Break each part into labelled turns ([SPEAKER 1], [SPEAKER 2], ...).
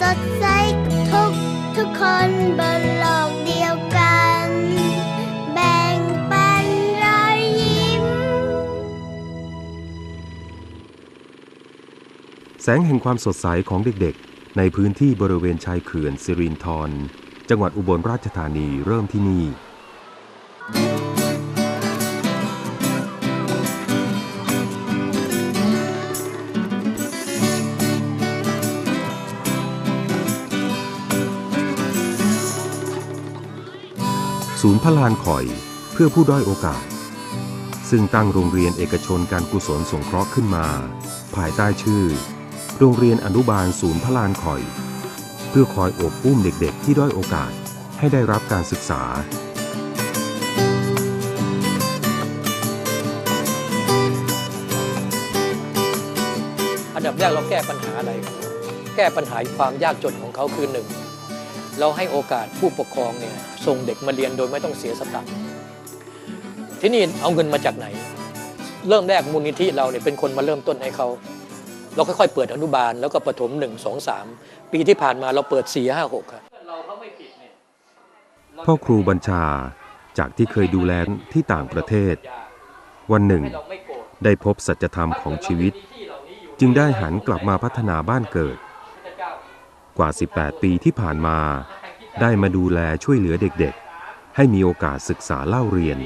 [SPEAKER 1] สดใสทุกทุกคนบนโลกเดียวกัน
[SPEAKER 2] แบ่
[SPEAKER 1] งปันรอยยิ้ม
[SPEAKER 2] แสงแห่งความสดใสของเด็กๆ ในพื้นที่บริเวณชายเขื่อนสิรินทรจังหวัดอุบลราชธานีเริ่มที่นี่ ศูนย์พลานข่อยเพื่อผู้ด้อยโอกาส ซึ่งตั้งโรงเรียนเอกชนการกุศลสงเคราะห์ขึ้นมา ภายใต้ชื่อ โรงเรียนอนุบาลศูนย์พลานข่อย เพื่อคอยอบอุ้มเด็กๆ ที่ด้อยโอกาสให้ได้รับการศึกษา
[SPEAKER 3] อันดับแรกเราแก้ปัญหาอะไร แก้ปัญหาความยากจนของเขาคือหนึ่ง เราให้โอกาสผู้ปกครองเนี่ยส่งเด็กมาเรียนโดยไม่ต้องเสียสตังค์ที่นี่เอาเงินมาจากไหน เริ่มแรกมูลนิธิเราเนี่ยเป็นคนมาเริ่มต้นให้เขาเราค่อยๆเปิดอนุบาลแล้วก็ประถมหนึ่งสองสามปีที่ผ่านมาเราเปิดสี่ห้าหกครับเราเขาไม่ผิดเนี่ย
[SPEAKER 2] พ่อครูบัญชาจากที่เคยดูแลที่ต่างประเทศ วันหนึ่ง ได้พบสัจธรรมของชีวิต จึงได้หันกลับมาพัฒนาบ้านเกิด กว่า 18 ปีที่ผ่านมา ได้มาดูแลช่วยเหลือเด็กๆ ให้มีโอกาสศึกษาเล่าเรียน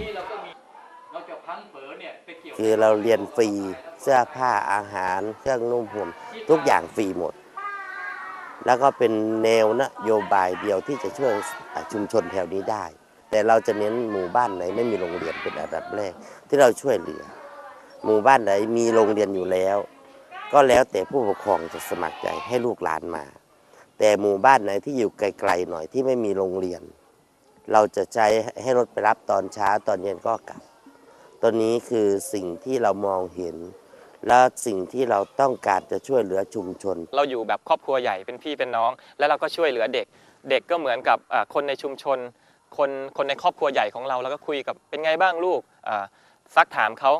[SPEAKER 4] คือเราเรียนฟรีเสื้อผ้าอาหารเครื่องนุ่มห่มทุกอย่างฟรีหมด แล้วก็เป็นแนวนโยบายเดียวที่จะช่วยชุมชนแถวนี้ได้ แต่เราจะเน้นหมู่บ้านไหนไม่มีโรงเรียนเป็นอันดับแรกที่เราช่วยเหลือ หมู่บ้านไหนมีโรงเรียนอยู่แล้ว ก็แล้วแต่ผู้ปกครองจะสมัครใจให้ลูกหลานมา แต่หมู่บ้านไหนที่อยู่ไกลๆหน่อยที่ไม่มีโรงเรียน เราจะใช้ให้รถไปรับตอนเช้าตอนเย็นก็กลับ ตัวนี้คือสิ่งที่เรามองเห็น และสิ่งที่เราต้องการจะช่วยเหลือชุมชน
[SPEAKER 5] เราอยู่แบบครอบครัวใหญ่เป็นพี่เป็นน้อง แล้วเราก็ช่วยเหลือเด็ก เด็กก็เหมือนกับอ่าคนในชุมชน คนคนในครอบครัวใหญ่ของเราแล้วก็คุยกับเป็นไงบ้างลูกอ่าซักถามเขา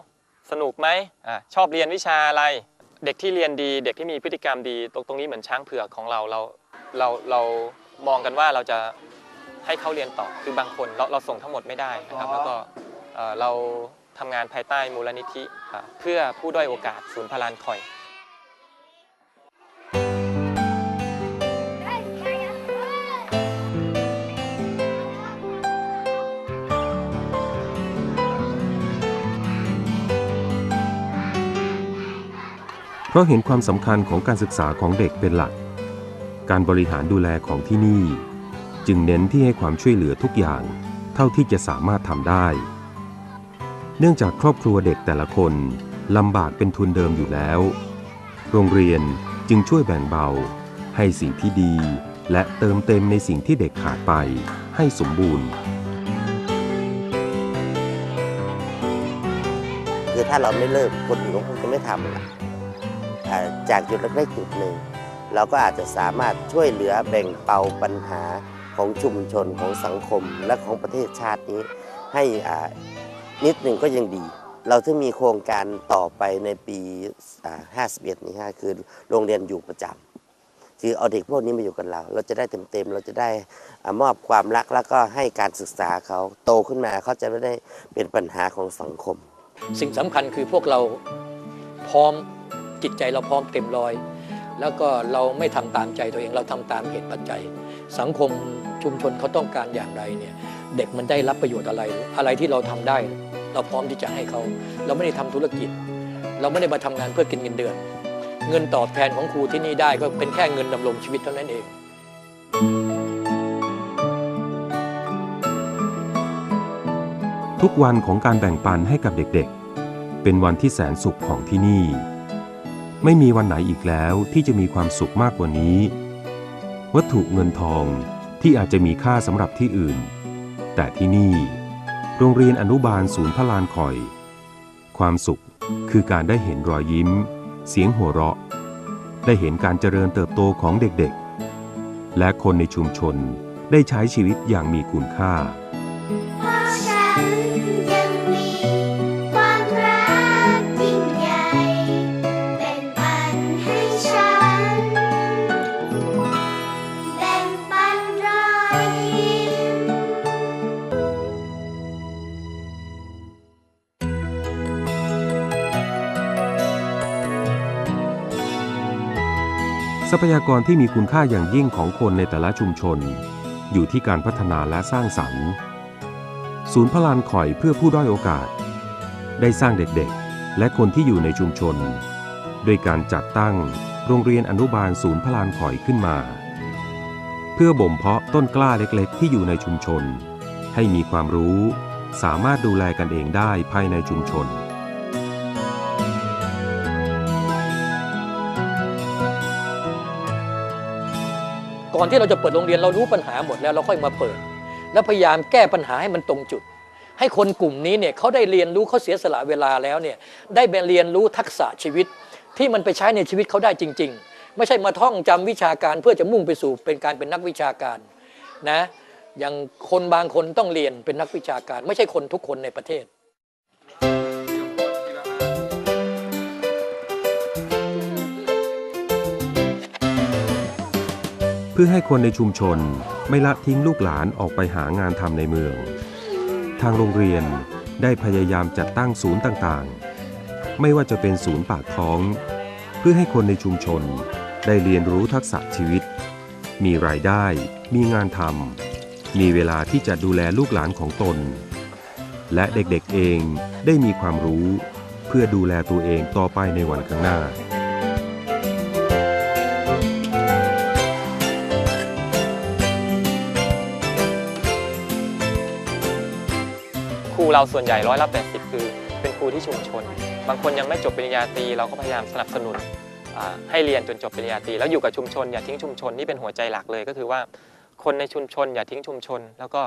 [SPEAKER 5] สนุกไหมอาชอบเรียนวิชาอะไร เด็กที่เรียนดี เด็กที่มีพฤติกรรมดี ตรงตรงนี้เหมือนช้างเผือกของเราเรา เราเรามองกันว่าเราจะให้เขาเรียนต่อคือบางคนเราเราส่งทั้งหมดไม่ได้นะครับ แล้วก็เอ่อเราทำงานภายใต้มูลนิธิอ่าเพื่อผู้ด้อยโอกาสศูนย์พลานคอย
[SPEAKER 2] เพราะเห็นความสำคัญของการศึกษาของเด็กเป็นหลัก การบริหารดูแลของที่นี่ จึงเน้นที่ให้ความช่วยเหลือทุกอย่างเท่าที่จะสามารถทำได้ เนื่องจากครอบครัวเด็กแต่ละคนลำบากเป็นทุนเดิมอยู่แล้ว โรงเรียนจึงช่วยแบ่งเบา ให้สิ่งที่ดี และเติมเต็มในสิ่งที่เด็กขาดไปให้สมบูรณ์
[SPEAKER 4] คือถ้าเราไม่เริ่มคนอื่นก็คงจะไม่ทำละจากจุดเล็กๆจุดหนึ่ง เราก็อาจจะสามารถช่วยเหลือแบ่งเบาปัญหาของชุมชนของสังคมและของประเทศชาตินี้ ให้นิดหนึ่งก็ยังดี เราจะมีโครงการต่อไปในปี 51 นี้คือโรงเรียนอยู่ประจำคือเอาเด็กพวกนี้มาอยู่กับเรา เราจะได้เต็มๆ เราจะได้มอบความรักแล้วก็ให้การศึกษาเขาโตขึ้นมาเขาจะไม่ได้เป็นปัญหาของสังคม
[SPEAKER 3] สิ่งสำคัญคือพวกเราพร้อมจิตใจเราพร้อมเต็มร้อย แล้วก็เราไม่ทำตามใจตัวเองเราทำตามเหตุปัจจัย สังคมชุมชนเขาต้องการอย่างไรเนี่ยเด็กมันได้รับประโยชน์อะไร อะไรที่เราทำได้ เราพร้อมที่จะให้เขา เราไม่ได้ทำธุรกิจ เราไม่ได้มาทำงานเพื่อกินเงินเดือน เงินตอบแทนของครูที่นี่ได้ก็เป็นแค่เงินดำรงชีวิตเท่านั้นเอง
[SPEAKER 2] ทุกวันของการแบ่งปันให้กับเด็กๆ เป็นวันที่แสนสุขของที่นี่ ไม่มีวันไหนอีกแล้วที่จะมีความสุขมากกว่านี้ วัตถุเงินทองที่อาจจะมีค่าสำหรับที่อื่น แต่ที่นี่ โรงเรียนอนุบาลศูนย์พระลานคอย ความสุขคือการได้เห็นรอยยิ้ม เสียงหัวเราะ ได้เห็นการเจริญเติบโตของเด็กๆ และคนในชุมชนได้ใช้ชีวิตอย่างมีคุณค่า ทรัพยากรที่มีคุณค่าอย่างยิ่งของคนในแต่ละชุมชน อยู่ที่การพัฒนาและสร้างสรรค์ ศูนย์พลานข่อยเพื่อผู้ด้อยโอกาส ได้สร้างเด็กๆ และคนที่อยู่ในชุมชนด้วยการจัดตั้งโรงเรียนอนุบาลศูนย์พลานข่อยขึ้นมา เพื่อบ่มเพาะต้นกล้าเล็กๆ ที่อยู่ในชุมชน ให้มีความรู้ สามารถดูแลกันเองได้ภายในชุมชน
[SPEAKER 3] อนที่เราจะเปิดโรงเรียนเรารู้ปัญหาหมดแล้วเราค่อยมาเปิด แล้วพยายามแก้ปัญหาให้มันตรงจุด ให้คนกลุ่มนี้เนี่ยเขาได้เรียนรู้เขาเสียสละเวลาแล้วเนี่ยได้ไปเรียนรู้ทักษะชีวิต ที่มันไปใช้ในชีวิตเขาได้จริง ๆ ไม่ใช่มาท่องจำวิชาการเพื่อจะมุ่งไปสู่เป็นการเป็นนักวิชาการนะอย่างคนบางคนต้องเรียนเป็นนักวิชาการ ไม่ใช่คนทุกคนในประเทศ
[SPEAKER 2] เพื่อให้คนในชุมชนไม่ละทิ้งลูกหลานออกไปหางานทำในเมือง ทางโรงเรียนได้พยายามจัดตั้งศูนย์ต่างๆ ไม่ว่าจะเป็นศูนย์ปากท้อง เพื่อให้คนในชุมชนได้เรียนรู้ทักษะชีวิต มีรายได้ มีงานทำมีเวลาที่จะดูแลลูกหลานของตน และเด็กๆเองได้มีความรู้ เพื่อดูแลตัวเองต่อไปในวันข้างหน้า
[SPEAKER 5] รูเราส่วนใหญ่ร้อยละ80 คือเป็นครูที่ชุมชน บางคนยังไม่จบปริญญาตรีเราก็พยายามสนับสนุนให้เรียนจนจบปริญญาตรีแล้วอยู่กับชุมชนอย่าทิ้งชุมชนนี่เป็นหัวใจหลักเลยก็คือว่า คนในชุมชนอย่าทิ้งชุมชน แล้วก็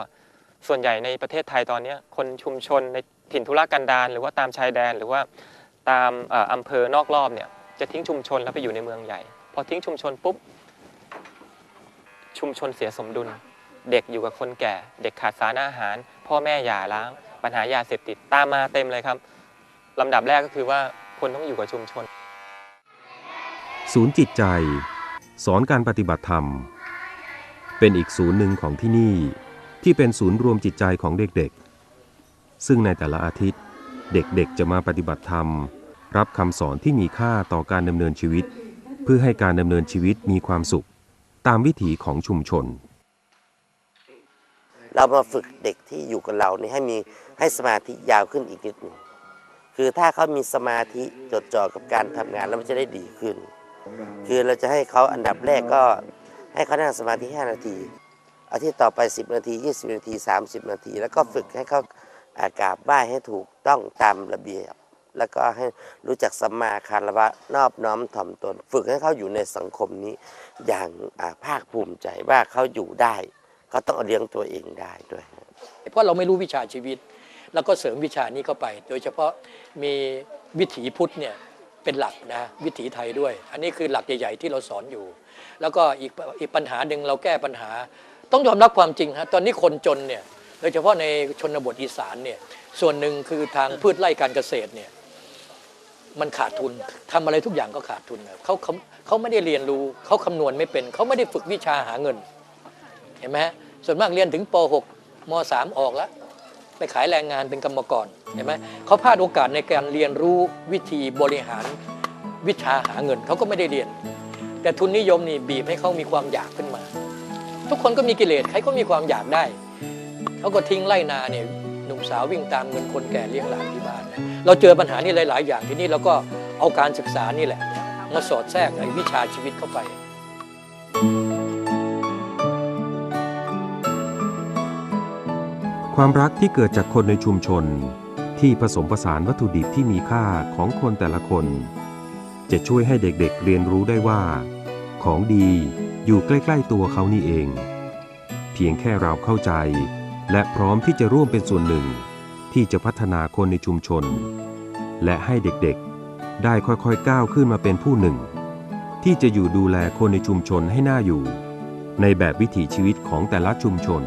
[SPEAKER 5] ส่วนใหญ่ในประเทศไทยตอนนี้คนชุมชนในถิ่นธุรกันดารหรือว่าตามชายแดนหรือว่าตามอำเภอนอกรอบเนี่ยจะทิ้งชุมชนแล้วไปอยู่ในเมืองใหญ่ พอทิ้งชุมชนปุ๊บชุมชนเสียสมดุล เด็กอยู่กับคนแก่ เด็กขาดสารอาหาร พ่อแม่หย่าร้าง ปัญหายาเสพติดตามมาเต็มเลยครับลำดับแรกก็คือว่าคนต้องอยู่กับชุมชน
[SPEAKER 2] ศูนย์จิตใจ สอนการปฏิบัติธรรม เป็นอีกศูนย์หนึ่งของที่นี่ ที่เป็นศูนย์รวมจิตใจของเด็กๆ ซึ่งในแต่ละอาทิตย์เด็กๆ จะมาปฏิบัติธรรม รับคำสอนที่มีค่าต่อการดำเนินชีวิต เพื่อให้การดำเนินชีวิตมีความสุข ตามวิถีของชุมชน
[SPEAKER 4] เรามาฝึกเด็กที่อยู่กับเรานี่ให้มีให้สมาธิยาวขึ้นอีกนิดหนึงคือถ้าเขามีสมาธิจดจ่อกับการทำงานแล้วมันจะได้ดีขึ้น คือเราจะให้เขาอันดับแรกก็ให้เขานั่งสมาธิ5นาที อาทิตย์ต่อไป 10 นาที 20 นาที 30 นาที แล้วก็ฝึกให้เขาอากราบไหว้ให้ถูกต้องตามระเบียบ แล้วก็ให้รู้จักสัมมาคารวะนอบน้อมถ่อมตน ฝึกให้เขาอยู่ในสังคมนี้อย่างภาคภูมิใจว่าเขาอยู่ได้ เขาต้องเลี้ยงตัวเองได้ด้วย
[SPEAKER 3] เพราะเราไม่รู้วิชาชีวิต แล้วก็เสริมวิชานี้เข้าไป โดยเฉพาะมีวิถีพุทธเนี่ยเป็นหลักนะวิถีไทยด้วย อันนี้คือหลักใหญ่ ๆ ที่เราสอนอยู่ แล้วก็อีกอีกปัญหาหนึ่งเราแก้ปัญหา ต้องยอมรับความจริงฮะตอนนี้คนจนเนี่ยโดยเฉพาะในชนบทอีสานเนี่ยส่วนหนึ่งคือทางพืชไร่การเกษตรเนี่ยมันขาดทุนทำอะไรทุกอย่างก็ขาดทุนเขาเขาเขาไม่ได้เรียนรู้เขาคำนวณไม่เป็น เขาไม่ได้ฝึกวิชาหาเงิน เห็นไหมฮะ ส่วนมากเรียนถึงป .6 ม .3 ออกแล้ว ไปขายแรงงานเป็นกรรมกรเห็นไหมเขาพลาดโอกาสในการเรียนรู้วิธีบริหารวิชาหาเงินเขาก็ไม่ได้เรียน แต่ทุนนิยมนี่บีบให้เขามีความอยากขึ้นมา ทุกคนก็มีกิเลสใครก็มีความอยากได้เขาก็ทิ้งไล่นาเนี่ยหนุ่มสาววิ่งตามเงินคนแก่เลี้ยงหลานที่บ้านนะเราเจอปัญหานี่หลาย ๆ อย่างที่นี้เราก็เอาการศึกษานี่แหละมาสอดแทรกไอวิชาชีวิตเข้าไป
[SPEAKER 2] ความรักที่เกิดจากคนในชุมชน ที่ผสมผสานวัตถุดิบที่มีค่าของคนแต่ละคน จะช่วยให้เด็กๆเรียนรู้ได้ว่า ของดีอยู่ใกล้ๆตัวเขานี่เอง เพียงแค่เราเข้าใจ และพร้อมที่จะร่วมเป็นส่วนหนึ่ง ที่จะพัฒนาคนในชุมชน และให้เด็กๆ ได้ค่อยๆก้าวขึ้นมาเป็นผู้หนึ่ง ที่จะอยู่ดูแลคนในชุมชนให้น่าอยู่ ในแบบวิถีชีวิตของแต่ละชุมชน